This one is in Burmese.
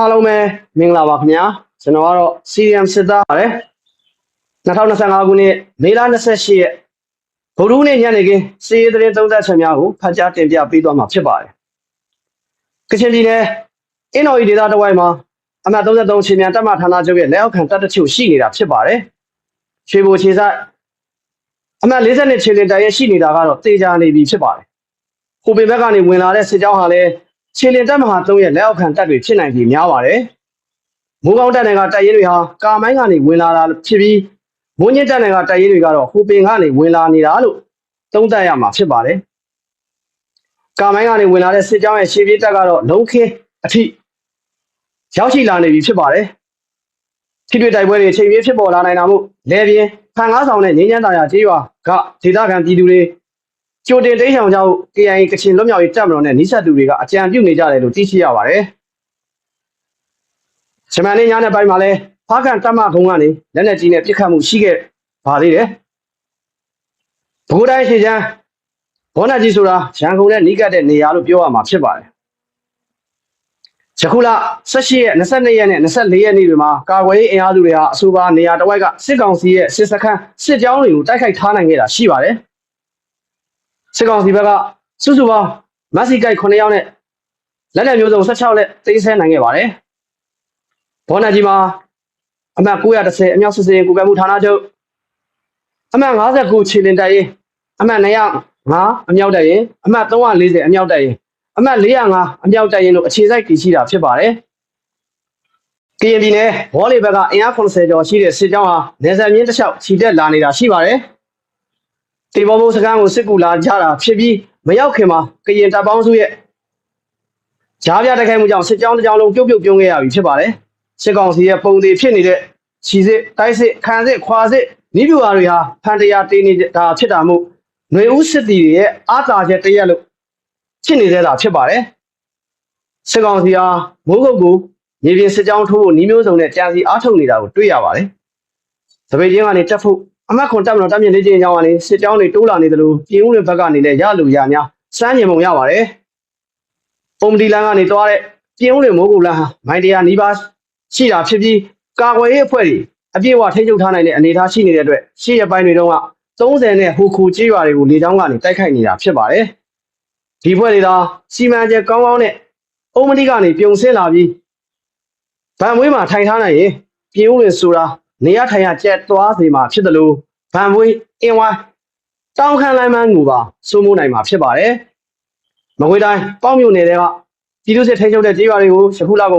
အားလုံးပဲမင်္ဂလာပါခင်ဗျာကျွန်တော်ကတော့ CRM စစ်သားပါတယ်2025ခုနှစ်မေလ28ရက်ဗုဒ္ဓဟူးနေ့ညနေခင်းစီးရီးသတင်းသုံးသပ်ချက်များကိုဖတ်ကြားတင်ပြပေးသွားမှာဖြစ်ပါတယ်ကချင်ပြည်နယ်အင်းတော်ရီဒေသတစ်ဝိုက်မှာအမှတ်33ချင်းမြန်တပ်မဌာနချုပ်ရဲ့လက်အောက်ခံတပ်တချို့ရှိနေတာဖြစ်ပါတယ်ရွှေဘိုခြေဆိုင်အမှတ်42ချင်းလင်တိုင်ရဲ့ရှိနေတာကတော့တေချာနေပြီဖြစ်ပါတယ်ဟိုပင်ဘက်ကနေဝင်လာတဲ့စစ်ကြောင်းဟာလည်း ခြေလင်တပ်မဟာ3ရဲ့လက်အောက်ခံတပ်တွေဖြစ်နိုင်ပြီးများပါတယ်။မိုးကောင်းတပ်နယ်ကတပ်ရင်းတွေဟာကာမိုင်းကနေဝင်လာတာဖြစ်ပြီးမွန်းညစ်တပ်နယ်ကတပ်ရင်းတွေကတော့ဟိုပင်ကနေဝင်လာနေတာလို့သုံးသပ်ရမှာဖြစ်ပါတယ်။ကာမိုင်းကနေဝင်လာတဲ့စစ်ကြောင်းရဲ့ရှေ့ပြေးတပ်ကတော့လုံးခင်းအထိရောက်ရှိလာနေပြီဖြစ်ပါတယ်။ထိတွေ့တိုက်ပွဲတွေအချိန်ပြည့်ဖြစ်ပေါ်လာနိုင်တာမို့လဲပြင်းဖန်ကားဆောင်တဲ့ငင်းချမ်းသာယာကျေးရွာကဒေသခံပြည်သူတွေ ကြိုတင်တိတ်ဆောင်ကြောင့် KIA ကချင်လွတ်မြောက်ရေးတပ်မတော်နဲ့နှိစက်သူတွေကအကြံပြုနေကြတယ်လို့သိရှိရပါတယ်။ဂျမန်နေ့ညနေပိုင်းမှာလဲဖားကန်တပ်မကုန်းကနေလက်နက်ကြီးနဲ့ပစ်ခတ်မှုရှိခဲ့ပါသေးတယ်။ဘိုးတိုင်းရှေ့ချမ်းဘောနကြီးဆိုတာရန်ကုန်နဲ့နီးကပ်တဲ့နေရာလို့ပြောရမှာဖြစ်ပါတယ်။ယခုလ18ရက်22ရက်နဲ့24ရက်နေ့တွေမှာကာကွယ်ရေးအင်အားစုတွေဟာအဆိုပါနေရာတစ်ဝိုက်ကစစ်ကောင်စီရဲ့စစ်စခန်းစစ်ကြောင်းတွေကိုတိုက်ခိုက်ထားနိုင်ခဲ့တာရှိပါတယ်။ စစ်ကောင်စီဘက်ကစုစုပေါင်းမက်ဆီကိုက်9ယောက်နဲ့လက်နက်မျိုးစုံ16လက်သိမ်းဆည်းနိုင်ခဲ့ပါတယ်။ဘောနကြီးမှာအမှတ်930အမြောက်စစ်စင်ကိုကဲမှုဌာနချုပ်အမှတ်59ခြေလင်တိုက်ရင်အမှတ်205အမြောက်တိုက်ရင်အမှတ်340အမြောက်တိုက်ရင်အမှတ်405အမြောက်တိုက်ရင်တို့အခြေစိုက်တည်ရှိတာဖြစ်ပါတယ်။ကရင်ပြည်နယ်ဘောလီဘက်ကအင်အား80ကျော်ရှိတဲ့စစ်ကြောင်းဟာနေဆက်မြင်းတစ်လျှောက်ခြိတက်လာနေတာရှိပါတယ်။ တေဘောဘုံစကန်းကိုစစ်ကူလာကြတာဖြစ်ပြီးမရောက်ခင်မှာကရင်တပ်ပေါင်းစုရဲ့ဂျားပြတိုက်ခိုက်မှုကြောင့်စစ်ကြောင်းတစ်ကြောင်းလုံးပြုတ်ပြုတ်ပြုံးခဲ့ရပြီဖြစ်ပါတယ်။စစ်ကောင်စီရဲ့ပုံသေးဖြစ်နေတဲ့ခြီစစ်တိုက်စစ်ခံစစ်ခွာစစ်နိဗျူဟာတွေဟာဖန်တရားတေးနေတာဖြစ်တာမို့ຫນွေဦးစစ်တီတွေရဲ့အာသာချက်တရက်လို့ဖြစ်နေသေးတာဖြစ်ပါတယ်။စစ်ကောင်စီဟာမိုးကုတ်ကိုမြေပြင်စစ်ကြောင်းထိုးဖို့နှီးမျိုးစုံနဲ့ကြံစီအားထုတ်နေတာကိုတွေ့ရပါတယ်။သပိတ်ချင်းကနေတက်ဖို့ အမတ်ခွန်တက်မလို့တက်မြင့်လေးချင်းအကြောင်းကနေစစ်ကြောင်းတွေတိုးလာနေသလိုပြည်ဦးတွေဘက်ကနေလည်းရလူရများစမ်းညင်ပုံရပါတယ်။ပုံမဒီလန်ကနေတွားတဲ့ပြည်ဦးတွေမိုးကုတ်လန်ဟာမိုင်တရာနီးပါးရှိတာဖြစ်ပြီးကာကွယ်ရေးအဖွဲ့တွေအပြည့်အဝထိန်းချုပ်ထားနိုင်တဲ့အနေအထားရှိနေတဲ့အတွက်ရှေ့ရပိုင်းတွေတုန်းက30နဲ့ဟိုခုကြေးရွာတွေကိုလေကြောင်းကနေတိုက်ခိုက်နေတာဖြစ်ပါတယ်။ဒီဖွဲ့တွေသာစီမံချက်ကောင်းကောင်းနဲ့အုံမတိကနေပြုံဆင်းလာပြီးဗန်မွေးမှာထိုင်ထားနိုင်ရင်ပြည်ဦးတွေဆိုတာ နေရထိုင်ရကြက်သွားစေမှာဖြစ်တယ်လို့ဗန်မွေးအင်းဝိုင်းတောင်းခံလိုက်မှန်းကိုပါစိုးမိုးနိုင်မှာဖြစ်ပါတယ်။မကွေးတိုင်းပေါ့မြို့နယ်တွေကပြည်သူ့စစ်ထိန်းချုပ်တဲ့ကြေးရွာတွေကိုယခုလကုန်မှာ